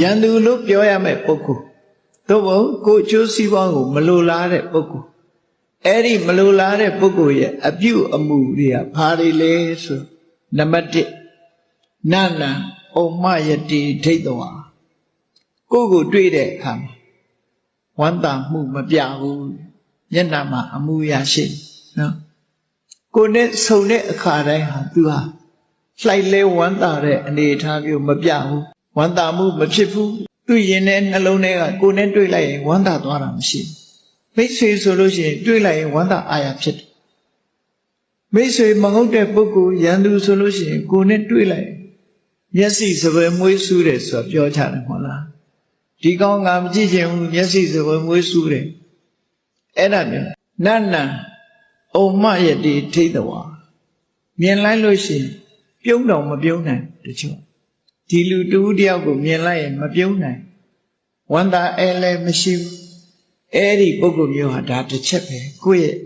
ရန်သူလို့ပြောရမယ့်ပုဂ္ဂိုလ်သို့မဟုတ်ကိုယ်အကျိုးစီးပွားကို မလိုလားတဲ့ပုဂ္ဂိုလ်အဲ့ဒီမလိုလားတဲ့ပုဂ္ဂိုလ်ရဲ့အပြုအမူတွေကဘာတွေလဲဆိုနံပါတ်1နန္နံဩမယတိဒိဋ္ဌဝါကိုယ့်ကိုတွေ့တဲ့အခါမှာဝမ်းသာမှုမပြဘူးမျက်နှာမှာအမူအရာရှိနော်ကိုယ်နဲ့ဆုံတဲ့အခါတိုင်းဟာသူဟာလှိုက်လဲဝမ်းသာတဲ့အနေအထားမျိုးမပြဘူး ဝမ်းသာမှုမဖြစ်ဘူးသူရင်တဲ့နှလုံးထဲကကိုယ်နဲ့တွေ့လိုက်ရင်ဝမ်းသာသွားတာမရှိဘူးမိတ်ဆွေဆိုလို့ရှိရင်တွေ့လိုက်ရင်ဝမ်းသာအာရဖြစ်တယ်မိတ်ဆွေမဟုတ်တဲ့ပုဂ္ဂိုလ်ရန်သူဆိုလို့ရှိရင်ကိုယ်နဲ့တွေ့လိုက်ရင်မျက်စိစပယ်မွေးဆူးတယ်ဆိုတာပြောကြတယ်မဟုတ်လားဒီကောင်းငါမကြည့်ချင်ဘူးမျက်စိစပယ်မွေးဆူးတယ်အဲ့ဒါမျိုးနတ်နံအုံမယတိထိတ်တော်မြင်လိုက်လို့ရှိရင်ပြုံးတော့မပြုံးနိုင်တချို့ ဒီလူတူတယောက်ကိုမြင်လိုက်ရင်မပြုံးနိုင်ဝန္တာအဲလည်းမရှိဘူးအဲ့ဒီပုဂ္ဂိုလ်မျိုးဟာဒါတစ်ချက်ပဲကိုယ့်ရဲ့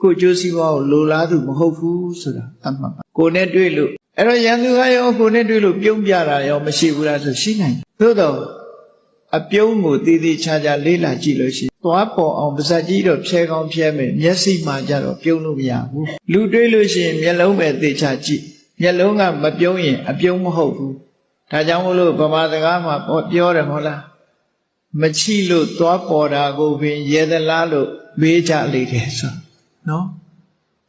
ကိုယ်ကျိုးစီးပွားကိုလိုလားသူမဟုတ်ဘူးဆိုတာသတ်မှတ်ပါကိုယ်နဲ့တွေ့လို့အဲ့တော့ရန်သူကရောကိုယ်နဲ့တွေ့လို့ပြုံးပြတာရောမရှိဘူးလားဆိုရှိနိုင်သို့တော့အပြုံးကိုတည်တည်ချာချာလေးလာကြည့်လို့ရှိရင်သွားပေါ်အောင်ပါဇက်ကြီးတော့ဖြဲကောင်းဖြဲမယ်မျက်စိမှကြတော့ပြုံးလို့မရဘူးလူတွေ့လို့ရှိရင်မျက်လုံးပဲသေချာကြည့်မျက်လုံးကမပြုံးရင်အပြုံးမဟုတ်ဘူး ဒါကြောင့်မို့လို့ဗမာစကားမှာပြောတယ်မဟုတ်လားမချိလို့သွားပေါ်တာကိုပင်ရေသလားလို့မေးကြလိမ့်တယ်ဆိုနော်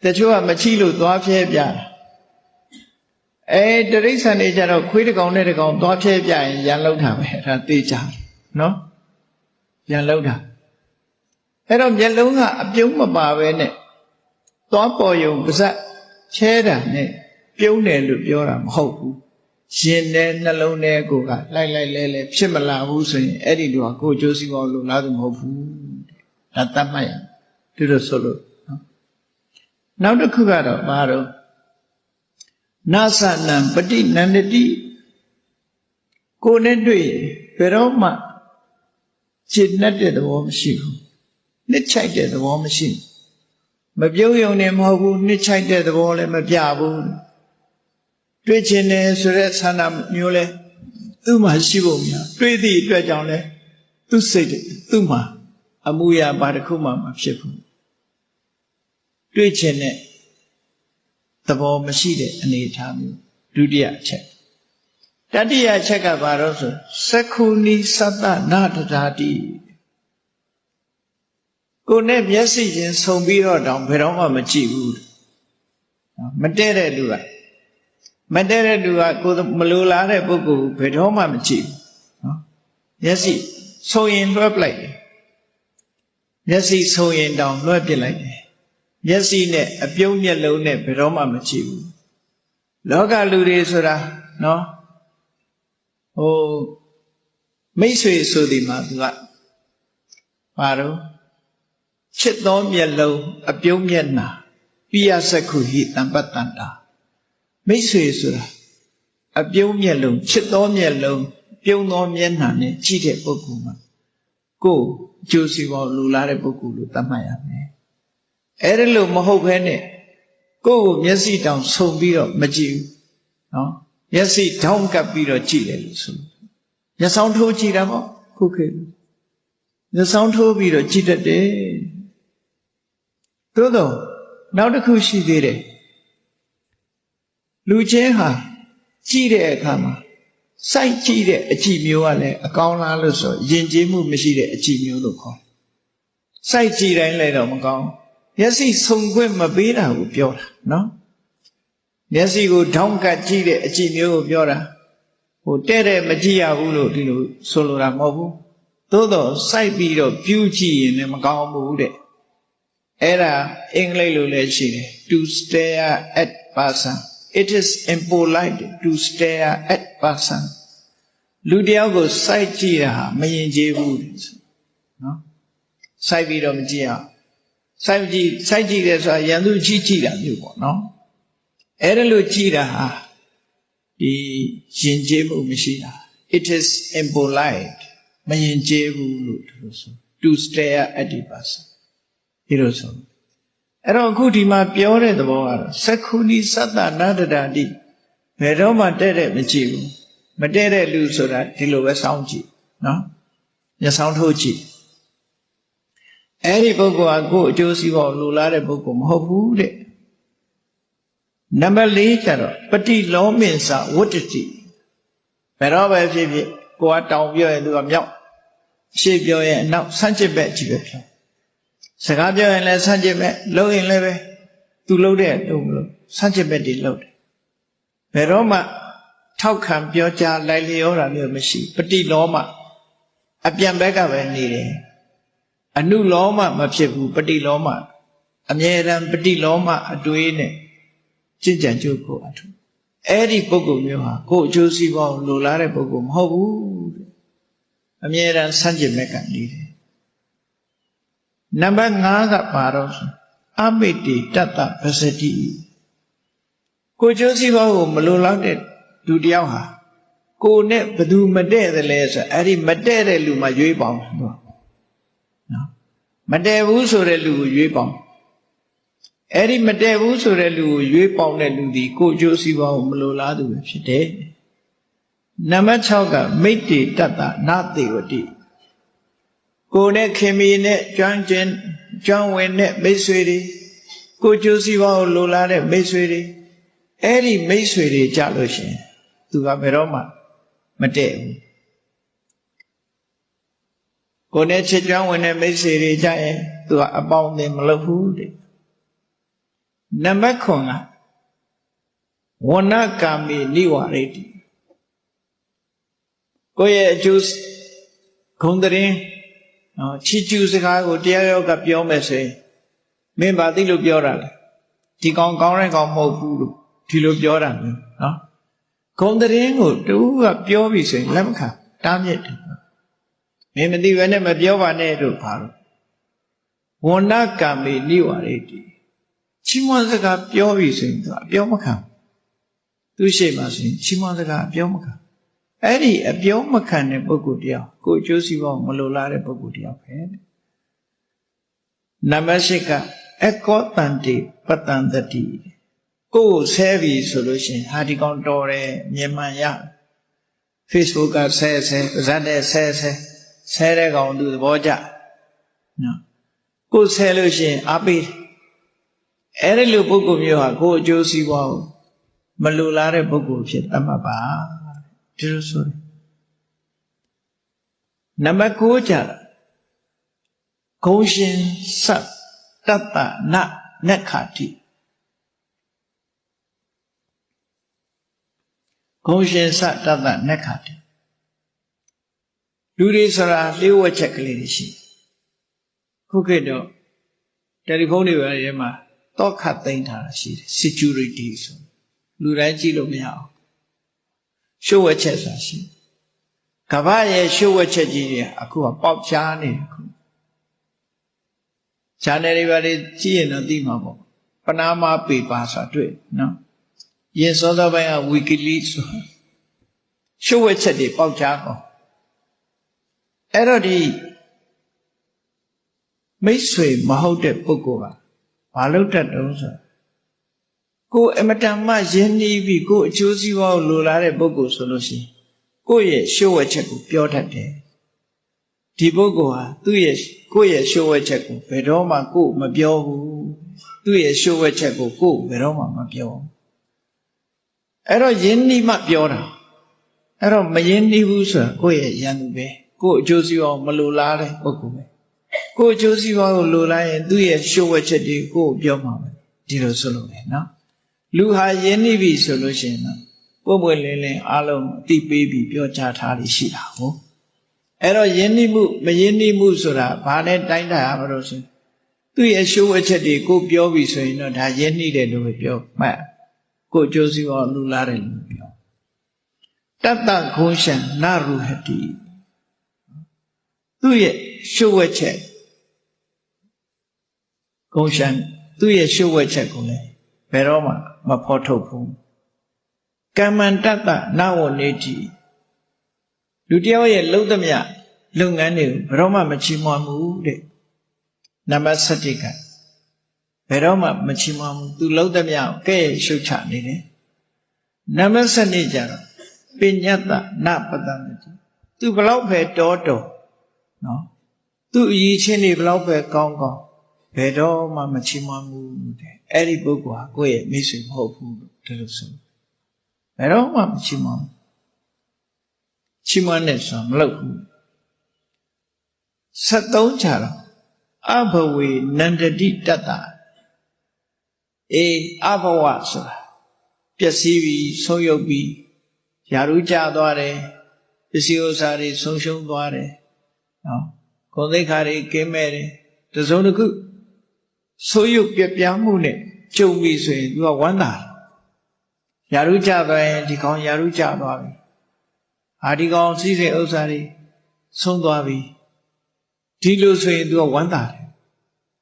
တချို့ကမချိလို့သွားဖြဲပြတာအဲတရိษံနေကြတော့ခွေးတစ်ကောင်နဲ့တစ်ကောင်သွားဖြဲပြရင်ရန်လောက်တာပဲအဲ့ဒါသိကြတယ်နော်ရန်လောက်တာအဲ့တော့မျက်လုံးကအပြုံးမပါပဲနဲ့သွားပေါ်ယုံပါဇက်ချဲတာနဲ့ပြုံးတယ်လို့ပြောတာမဟုတ်ဘူး ရှင်တဲ့နှလုံးထဲကိုကလိုက်လိုက်လဲလဲဖြစ်မလာဘူးဆိုရင်အဲ့ဒီတော့ကိုကြိုးစီပေါလို့လားသူမဟုတ်ဘူးဒါတတ်မှတ်ရသူတို့ဆိုလို့နော်နောက်တစ်ခုကတော့ဘာတော့နာသနံပฏิနန္ဒတိကိုနဲ့တွေ့ဘယ်တော့မှခြေနှက်တဲ့သဘောမရှိဘူးနှစ်ချိုက်တဲ့သဘောမရှိဘူးမပြုံးယုံနေမဟုတ်ဘူးနှစ်ချိုက်တဲ့သဘောလည်းမပြဘူး တွေ့ချင်တယ်ဆိုတဲ့ဆန္ဒမျိုးလဲသူ့မှာရှိဖို့များတွေ့သည့်အတွက်ကြောင့်လဲသူ့စိတ်သူ့မှာအမှုရာဘာတစ်ခုမှမဖြစ်ဘူးတွေ့ချင်တဲ့သဘောမရှိတဲ့အနေအထားမျိုးဒုတိယအချက်တတိယအချက်ကဘာလို့ဆိုသက္ခုနီသတ္တနာတရာတိကိုနဲ့မျက်စိချင်းဆုံပြီးတော့တောင်ဘယ်တော့မှမကြည့်ဘူးမတည့်တဲ့လူက မတည့်တဲ့လူကကိုမလိုလားတဲ့ပုဂ္ဂိုလ်ဘယ်တော့မှမကြည့်ဘူးနော်မျက်စိဆုံရင်လွှဲပလိုက်တယ်မျက်စိဆုံရင်တောင်လွှဲပစ်လိုက်တယ်မျက်စိနဲ့အပြုံးမျက်လုံးနဲ့ဘယ်တော့မှမကြည့်ဘူးလောကလူတွေဆိုတာနော်ဟိုမိတ်ဆွေဆိုဒီမှာသူကဘာတော့ချစ်သောမျက်လုံးအပြုံးမျက်နှာပိယစက္ခုဟိတံပတ္တန္တာ မိတ်ဆွေဆိုတာအပြုံးမျက်လုံးချစ်သောမျက်လုံးပြုံးသောမျက်နှာနဲ့ကြည့်တဲ့ပုဂ္ဂိုလ်မှာကိုယ်ကြိုးစီပေါ်လူလာတဲ့ပုဂ္ဂိုလ်လို့သတ်မှတ်ရမယ်အဲ့ဒါလို့မဟုတ်ဘဲနဲ့ကိုယ့်ကိုမျက်စိတောင်ဆုံပြီးတော့မကြည့်ဘူးနော်မျက်စိထောင်းကပ်ပြီးတော့ကြည့်တယ်လို့ဆိုမျက်စောင်းထိုးကြည့်တာပေါ့ခုခေတ်မျက်စောင်းထိုးပြီးတော့ကြည့်တတ်တယ်သို့တော့နောက်တစ်ခုရှိသေးတယ် လူချင်းဟာကြည့်တဲ့အခါမှာစိုက်ကြည့်တဲ့အကြည့်မျိုးကလည်းအကောင်းလားလို့ဆိုယဉ်ကျေးမှုမရှိတဲ့အကြည့်မျိုးလို့ခေါ်စိုက်ကြည့်တိုင်းလည်းတော့မကောင်းမျက်စိဆုံခွင့်မပေးတာကိုပြောတာနော်မျက်စိကိုထောင်းကပ်ကြည့်တဲ့အကြည့်မျိုးကိုပြောတာဟိုတဲ့တဲ့မကြည့်ရဘူးလို့ဒီလိုဆိုလိုတာမဟုတ်ဘူးသို့တော့စိုက်ပြီးတော့ပြူးကြည့်ရင်လည်းမကောင်းဘူးတဲ့အဲ့ဒါအင်္ဂလိပ်လိုလည်းရှိတယ် to stare at person it is impolite to stare at person လူတယောက်ကိုစိုက်ကြည့်တာဟာမယဉ်ကျေးဘူးနော်စိုက်ပြီးတော့မကြည့်အောင်စိုက်ကြည့်စိုက်ကြည့်တယ်ဆိုတာရန်သူကြည့်ကြည့်တာမျိုးပေါ့နော်အဲ့ဒါလို့ကြည့်တာဟာဒီယဉ်ကျေးမှုမရှိတာ it is impolite မယဉ်ကျေးဘူးလို့သူတို့ဆို to stare at the person ဒီလိုဆို အဲ့တော့အခုဒီမှာပြောတဲ့သဘောကတော့သက္ခုနီသတ္တနာတရာတိဘယ်တော့မှတဲ့တဲ့မကြည့်ဘူးမတဲ့တဲ့လူဆိုတာဒီလိုပဲစောင့်ကြည့်နော်မျက်စောင်းထုတ်ကြည့်အဲ့ဒီပုဂ္ဂိုလ်ကကိုယ်အကျိုးစီးပွားလိုလားတဲ့ပုဂ္ဂိုလ်မဟုတ်ဘူးတဲ့နံပါတ်၄ကျတော့ပฏิလောမင်္စဝတ္တတိဘယ်တော့ပဲဖြစ်ဖြစ်ကိုကတောင်ပြောရင်သူကမြောက်ရှေ့ပြောရင်အနောက်ဆန့်ကျင်ဘက်ကြည့်ပဲပြောစ ကားပြောရင်လည်းဆန့်ကျင်ဘက်လှုပ်ရင်လည်းပဲသူလှုပ်တဲ့တုံးမလို့ဆန့်ကျင်ဘက်တွေလှုပ်တယ်ဘယ်တော့မှထောက်ခံပြောကြားလိုက်လျောတာမျိုးမရှိပฏิလောမအပြန်ဘက်ကပဲနေတယ်အနုလောမမဖြစ်ဘူးပฏิလောမအမြဲတမ်းပฏิလောမအတွေးနဲ့ကြင်ကြံကြုတ်ကိုအထုအဲ့ဒီပုဂ္ဂိုလ်မျိုးဟာကိုယ်အကျိုးစီးပွားကိုလိုလားတဲ့ပုဂ္ဂိုလ်မဟုတ်ဘူးတဲ့အမြဲတမ်းဆန့်ကျင်ဘက်ကနေတယ် နံပါတ်5ကပါတော့အမိတ်တိတတ္တပစတိကိုယ်ကျိုးစီးပွားကိုမလိုလားတဲ့လူတယောက်ဟာကိုနဲ့ဘသူမတည့်တယ်လဲဆိုအဲ့ဒီမတည့်တဲ့လူမှရွေးပေါင်းနော်မတည့်ဘူးဆိုတဲ့လူကိုရွေးပေါင်းအဲ့ဒီမတည့်ဘူးဆိုတဲ့လူကိုရွေးပေါင်းတဲ့လူဒီကိုကျိုးစီးပွားကိုမလိုလားသူပဲဖြစ်တယ်နံပါတ်6ကမိတ်တေတတ္တနာတေဝတိ ကိုနဲ့ခင်မီနဲ့ကျွမ်းကျင်ကျွမ်းဝင်တဲ့မိတ်ဆွေတွေကိုကျိုးစီးပွားကိုလိုလားတဲ့မိတ်ဆွေတွေအဲ့ဒီမိတ်ဆွေတွေကြလို့ရှင်သူကဘယ်တော့မှမတည့်ဘူးကိုနဲ့ချစ်ကျွမ်းဝင်တဲ့မိတ်ဆွေတွေကြရင်သူကအပေါင်းအသင်းမလုပ်ဘူးတဲ့နံပါတ်9ကဝဏကာမိနိဝရိတိကိုယ့်ရဲ့အကျိုးဂုံတရင် နော်ချီကျူးစကားကိုတရားရောကပြောမယ်ဆိုရင်မင်းဘာသိလို့ပြောတာလဲဒီကောင်ကောင်းတဲ့ကောင်မဟုတ်ဘူးလို့ဒီလိုပြောတာမျိုးနော်ဂုံတရင်ကိုတူကပြောပြီဆိုရင်လက်မခံတားမြစ်တယ်မင်းမသိဘဲနဲ့မပြောပါနဲ့တို့ဘာလို့ဝဏ္ဏကံမေနိဝရိတိချီးမွမ်းစကားပြောပြီဆိုရင်သူအပြောမခံသူရှိမှဆိုရင်ချီးမွမ်းစကားအပြောမခံ အဲ့ဒီအပြောမခံတဲ့ပုဂ္ဂိုလ်တယောက်ကိုအကျိုးစီးပွားမလိုလားတဲ့ပုဂ္ဂိုလ်တယောက်ပဲနံပါတ်၈ကအကောတန်တိပတန်တတိကိုယ်ဆဲပြီဆိုလို့ရှိရင်ဟာဒီကောင်တော်တယ်မြင်မှန်ရ Facebook ကဆဲဆဲဇတ်တဲ့ဆဲဆဲဆဲတဲ့ကောင်သူသဘောကျနော်ကိုယ်ဆဲလို့ရှိရင်အားပေးအဲ့ဒီလိုပုဂ္ဂိုလ်မျိုးဟာကိုယ်အကျိုးစီးပွားကိုမလိုလားတဲ့ပုဂ္ဂိုလ်ဖြစ်တတ်မှာပါ ဒီလိုဆိုတယ်နံပါတ်9ကြတာဂုံရှင်စတ်တတ္တနနက္ခတိဂုံရှင်စတတ္တနက္ခတိလူတွေဆိုတာလျှို့ဝှက်ချက်ကလေးတွေရှိခုခေတ်တော့တယ်လီဖုန်းတွေပဲရဲမှာတော့ခတ်သိမ်းထားတာရှိတယ် security ဆိုလူတိုင်းကြည့်လို့မရအောင် လျှို့ဝှက်ချက်ဆိုတာရှိကမ္ဘာရဲ့လျှို့ဝှက်ချက်ကြီးတွေအခုကပေါက်ချားနေခု channel တွေပါလေကြည့်ရင်တော့သိမှာပေါ့ပနာမပေပါဆိုတာတွေ့နော်ရင်စောသောပိုင်းက wikileaks ဆိုရှုပ်ဝဲချက်တွေပေါက်ကြားကောအဲ့တော့ဒီမိတ်ဆွေမဟုတ်တဲ့ပုဂ္ဂိုလ်ကဘာလို့တတ်တုံးဆို ကိုအမတန်မှယဉ်နီးပြီးကိုအကျိုးစီးပွားကိုလိုလားတဲ့ပုဂ္ဂိုလ်ဆိုလို့ရှိရင်ကိုယ့်ရဲ့ရှုပ်ဝဲချက်ကိုပြောတတ်တယ်ဒီပုဂ္ဂိုလ်ဟာသူ့ရဲ့ကိုယ့်ရဲ့ရှုပ်ဝဲချက်ကိုဘယ်တော့မှကိုယ်မပြောဘူးသူ့ရဲ့ရှုပ်ဝဲချက်ကိုကိုယ်ဘယ်တော့မှမပြောဘူးအဲ့တော့ယဉ်နီးမှပြောတာအဲ့တော့မယဉ်နီးဘူးဆိုတာကိုယ့်ရဲ့ရန်သူပဲကိုယ့်အကျိုးစီးပွားမလိုလားတဲ့ပုဂ္ဂိုလ်ပဲကိုယ့်အကျိုးစီးပွားကိုလိုလားရင်သူ့ရဲ့ရှုပ်ဝဲချက်တွေကိုယ်ပြောမှာပဲဒီလိုဆိုလို့ပဲနော် လူဟာယဉ်နီးပြီဆိုလို့ရှိရင်တော့ပွင့်ပွင့်လင်းလင်းအားလုံးအတိပေးပြီးပြောကြားထားလိရှိတာဟုတ်အဲ့တော့ယဉ်နီးမှုမယဉ်နီးမှုဆိုတာဘာနဲ့တိုင်းတာရမလို့ဆိုသူ့ရဲ့ရှုပ်ဝဲချက်တွေကိုပြောပြီဆိုရင်တော့ဒါယဉ်နီးတယ်လို့ပဲပြောမှတ်ကိုကြိုးစီောလူလာတယ်လို့ပြောတတ္တခုံးရှံနရုဟတိသူ့ရဲ့ရှုပ်ဝဲချက်ခုံးရှံသူ့ရဲ့ရှုပ်ဝဲချက်ကိုလည်းဘယ်တော့မှ မဖော်ထုတ်ဘူးကမ္မန္တတ္တနဝနေတိလူတယောက်ရဲ့လုံသမျှလုပ်ငန်းတွေကိုဘယ်တော့မှမချီးမွမ်းဘူးတဲ့နံပါတ်7ကဘယ်တော့မှမချီးမွမ်းဘူးသူလုံးသမျှကိုကဲ့ရှုတ်ချနေတယ်နံပါတ်7ကြတော့ပညတ္တနပတ္တမတိသူသူဘလောက်ပဲတောတော်နော်သူအရေးချင်းတွေဘလောက်ပဲကောင်းကောင်းဘယ်တော့မှမချီးမွမ်းဘူးတဲ့ အဲ့ဒီပုဂ္ဂိုလ်ဟာကိုယ့်ရဲ့မိတ်ဆွေမဟုတ်ဘူးလို့ဒီလိုဆိုဘယ်တော့မှမချီးမွမ်းချီးမွမ်းတဲ့ဆိုတာမလုပ်ဘူး73ချာတော့အဘဝေနန္တတိတတ္တအေးအဘဝဆိုတာပျက်စီးပြီးဆုံးယုတ်ပြီးယာရုကြသွားတယ်ပစ္စည်းဥစ္စာတွေဆုံးရှုံးသွားတယ်နော်ဂုဏ်သိက္ခာတွေကင်းမဲ့တယ်တစုံတစ်ခု ဆိုးရုပ်ပြပြမှုနဲ့ကြုံပြီဆိုရင် तू ကဝမ်းသာတယ်ယာရုကြသွားရင်ဒီကောင်ယာရုကြသွားပြီအာဒီကောင်စီးစိမ်ဥစ္စာတွေဆုံးသွားပြီဒီလိုဆိုရင် तू ကဝမ်းသာတယ်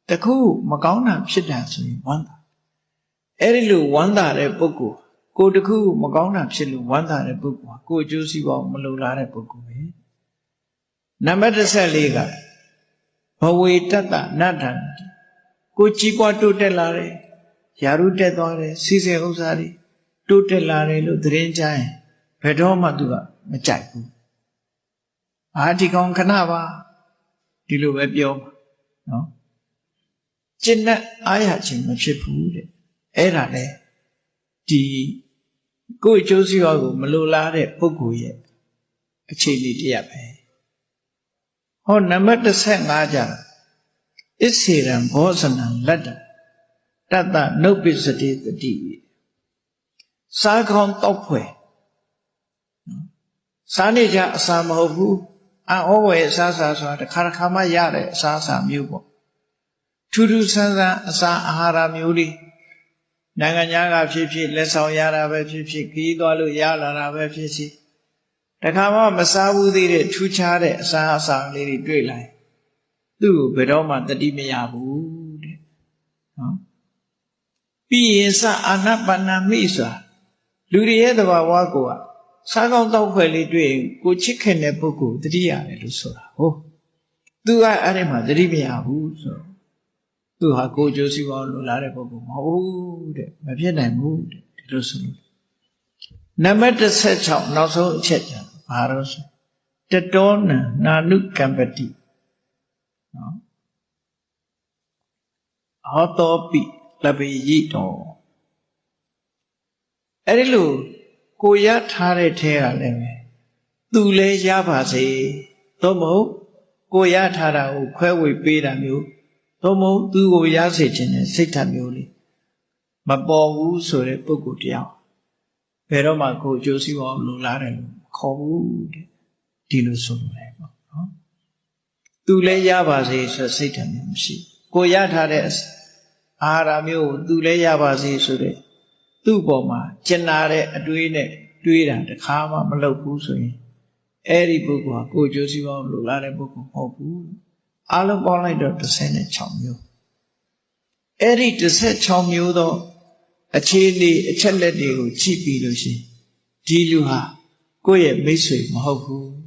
တခုမကောင်းတာဖြစ်တာဆိုရင်ဝမ်းသာအဲ့ဒီလိုဝမ်းသာတဲ့ပုဂ္ဂိုလ်ကိုတခုမကောင်းတာဖြစ်လို့ဝမ်းသာတဲ့ပုဂ္ဂိုလ်ဟာကိုအကျိုးစီးပွားမလိုလားတဲ့ပုဂ္ဂိုလ်ပဲနံပါတ်14ကဘဝေတတ္တနတ္ထံ ကိုကြီးပွားတိုးတက်လာတယ်ယာရုတက်သွားတယ်စီစဉ်ဥစ္စာတွေတိုးတက်လာတယ်လို့သတင်းကြရင်ဘယ်တော့မှသူကမကြိုက်ဘူးအာဒီကောင်ခဏပါဒီလိုပဲပြောမှာနော်ကျင့်တဲ့အားရခြင်းမဖြစ်ဘူးတဲ့အဲ့ဒါလေဒီကိုယ်အကျိုးစီးပွားကိုမလိုလားတဲ့ပုဂ္ဂိုလ်ရဲ့အခြေအနေတရားပဲဟောနံပါတ်15ကြ အစ္ဆေရံဘောဇနံလတ္တတတ္တနုပ္ပစ္စတိတတိစားကောင်းတောက်ဖွယ်စားနေကြအစာမဟုတ်ဘူးအံ့ဩဝယ်အစားစားဆိုတာတစ်ခါတစ်ခါမှရတဲ့အစားအစာမျိုးပေါ့ထူးထူးဆန်းဆန်းအစာအာဟာရမျိုးလေးနိုင်ငံခြားကဖြစ်ဖြစ်လက်ဆောင်ရတာပဲဖြစ်ဖြစ်ခီးသွားလို့ရလာတာပဲဖြစ်ဖြစ်တခါမှမစားဘူးသေးတဲ့ထူးခြားတဲ့အစာအစာလေးတွေတွေ့လိုက် သူ့ကိုဘယ်တော့မှတတိမရဘူးတဲ့နော်ပြီးရင်စအာနပဏမိဆိုတာလူတွေရဲ့သဘာဝကိုကစားကောင်းတောက်ခွဲလေးတွေ့ရင်ကိုချစ်ခင်တဲ့ပုဂ္ဂိုလ်တတိရတယ်လို့ဆိုတာဟုတ်သူကအဲ့ဒီမှာတတိမရဘူးဆိုတော့သူဟာကိုကြိုးစီပေါင်းလိုလားတဲ့ပုဂ္ဂိုလ်မဟုတ်ဘူးတဲ့မဖြစ်နိုင်ဘူးတဲ့ဒီလိုဆိုလို့နံပါတ်16နောက်ဆုံးအချက်ကြဘာလို့ဆိုတတောနံနာနုကံပတိ နော်ဟောတောပိလပိယိတောအဲ့ဒီလိုကိုရထားတဲ့ထဲကလည်းပဲသူလည်းရပါစေသို့မဟုတ်ကိုရထားတာကိုခွဲဝေပေးတာမျိုးသို့မဟုတ်သူကိုရစေခြင်းနဲ့စိတ်ဓာတ်မျိုးလေးမပေါ်ဘူးဆိုတဲ့ပုဂ္ဂိုလ်တယောက်ဘယ်တော့မှကိုအကျိုးစီးပွားလိုလားတယ်လို့ခေါ်ဘူးတဲ့ဒီလိုဆိုလိုတယ်ပေါ့နော် သူလည်းရပါစေဆိုစိတ်ဓာတ်မျိုးမရှိကိုရထားတဲ့အာဟာရမျိုးကိုသူလည်းရပါစေဆိုတဲ့သူ့ပေါ်မှာကျင်နာတဲ့အတွေးနဲ့တွေးတာတခါမှမလုပ်ဘူးဆိုရင်အဲ့ဒီပုဂ္ဂိုလ်ဟာကိုယ်ကျိုးစီးပွားလိုလားတဲ့ပုဂ္ဂိုလ်မဟုတ်ဘူးအလုံးပေါင်းလိုက်တော့36မျိုးအဲ့ဒီ16မျိုးသောအခြေအနေအချက်လက်တွေကိုကြည့်ပြီးလို့ရှိရင်ဒီလူဟာကိုယ့်ရဲ့မိတ်ဆွေမဟုတ်ဘူး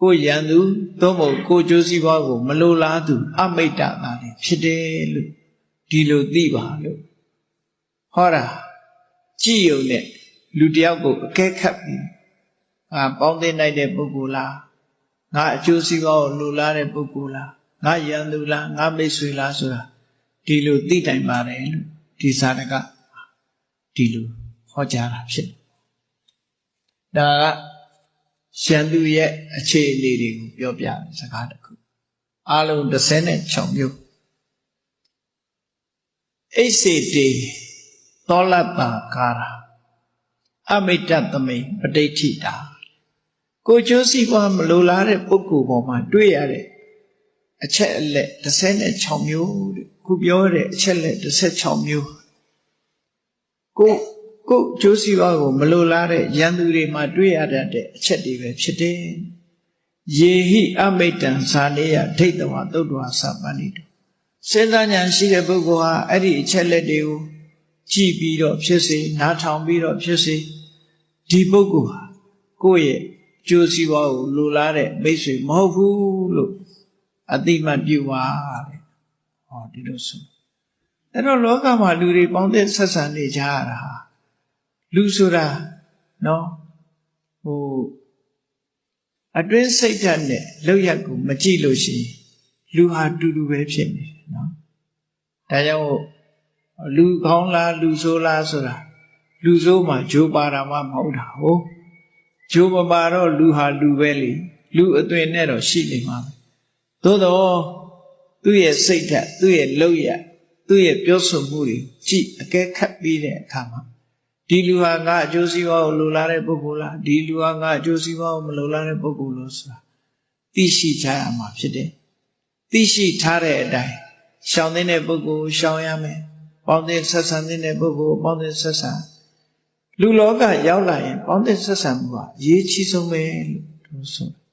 ကိုယ်ရန်သူသို့မဟုတ်ကိုယ်ကျိုးစီးပွားကိုမလိုလားသူ အမိတ်တသားတွေဖြစ်တယ်လို့ဒီလိုသိပါလို့ဟောတာကြည်ယုံနဲ့လူတယောက်ကိုအကဲခတ်ပြီးအာပေါင်းသိနိုင်တဲ့ပုဂ္ဂိုလ်လားငါအကျိုးစီးပွားကိုလိုလားတဲ့ပုဂ္ဂိုလ်လားငါရန်သူလားငါမိတ်ဆွေလားဆိုတာဒီလိုသိတိုင်ပါတယ်လို့ဒီစာတကဒီလိုဟောကြားတာဖြစ်ဒါက ရှန်သူရဲ့အခြေအနေတွေကိုပြောပြတဲ့စကားတစ်ခုအလုံး36မျိုးအိစေတေသောလတ္တာကာရာအမိတ္တသမိပဋိဋ္ဌိတာကိုကျိုးစီးပွားမလိုလားတဲ့ပုဂ္ဂိုလ်ပေါ်မှာတွေ့ရတဲ့အချက်အလက်36မျိုးတဲ့ခုပြောတဲ့အချက်လက်16မျိုးကို ကိုကျိုးစီးပွားကိုမလိုလားတဲ့ရန်သူတွေမှာတွေ့ရတဲ့အချက်တွေပဲဖြစ်တယ်ယေဟိအမိတံဇာနေယဒိဋ္ဌဝသုတ်တော်သဗ္ဗဏိတောစဉ်းစားဉာဏ်ရှိတဲ့ပုဂ္ဂိုလ်ဟာအဲ့ဒီအချက်လက်တွေကိုကြည့်ပြီးတော့ဖြစ်စေနားထောင်ပြီးတော့ဖြစ်စေဒီပုဂ္ဂိုလ်ဟာကိုယ့်ရဲ့ကြိုးစည်းပွားကိုလိုလားတဲ့မိတ်ဆွေမဟုတ်ဘူးလို့အတိမတ်ပြုပါတဲ့ဟောဒီလိုဆိုအဲ့တော့လောကမှာလူတွေပေါင်းတဲ့ဆက်ဆံနေကြရတာဟာ လူဆိုတာနော်ဟိုအတွင်းစိတ်ဓာတ်နဲ့လောက်ရက်ကိုမကြည့်လို့ရှိရင်လူဟာတူတူပဲဖြစ်နေတယ်နော်ဒါကြောင့်လူကောင်းလားလူဆိုးလားဆိုတာလူဆိုးမှဂျိုးပါတာမှမဟုတ်တာဟုတ်ဂျိုးမပါတော့လူဟာလူပဲလေလူအသွင်နဲ့တော့ရှိနေမှာပဲသို့တော့သူ့ရဲ့စိတ်ဓာတ်သူ့ရဲ့လောက်ရက်သူ့ရဲ့ပြောဆိုမှုတွေကြည့်အကဲခတ်ပြီးတဲ့အခါမှာ ဒီလူဟာငါအကျိုးစီးပွားကိုလိုလားတဲ့ပုဂ္ဂိုလ်လားဒီလူဟာငါအကျိုးစီးပွားကိုမလိုလားတဲ့ပုဂ္ဂိုလ်လို့ဆိုတာသိရှိကြရမှာဖြစ်တယ်သိရှိထားတဲ့အတိုင်းရှောင်တဲ့ပုဂ္ဂိုလ်ရှောင်ရမယ်ပေါင်းတဲ့ဆက်ဆံတဲ့ပုဂ္ဂိုလ်ပေါင်းတဲ့ဆက်ဆံလူလောကရောက်လာရင်ပေါင်းတဲ့ဆက်ဆံမှုကအရေးကြီးဆုံးပဲလို့သူဆိုတယ်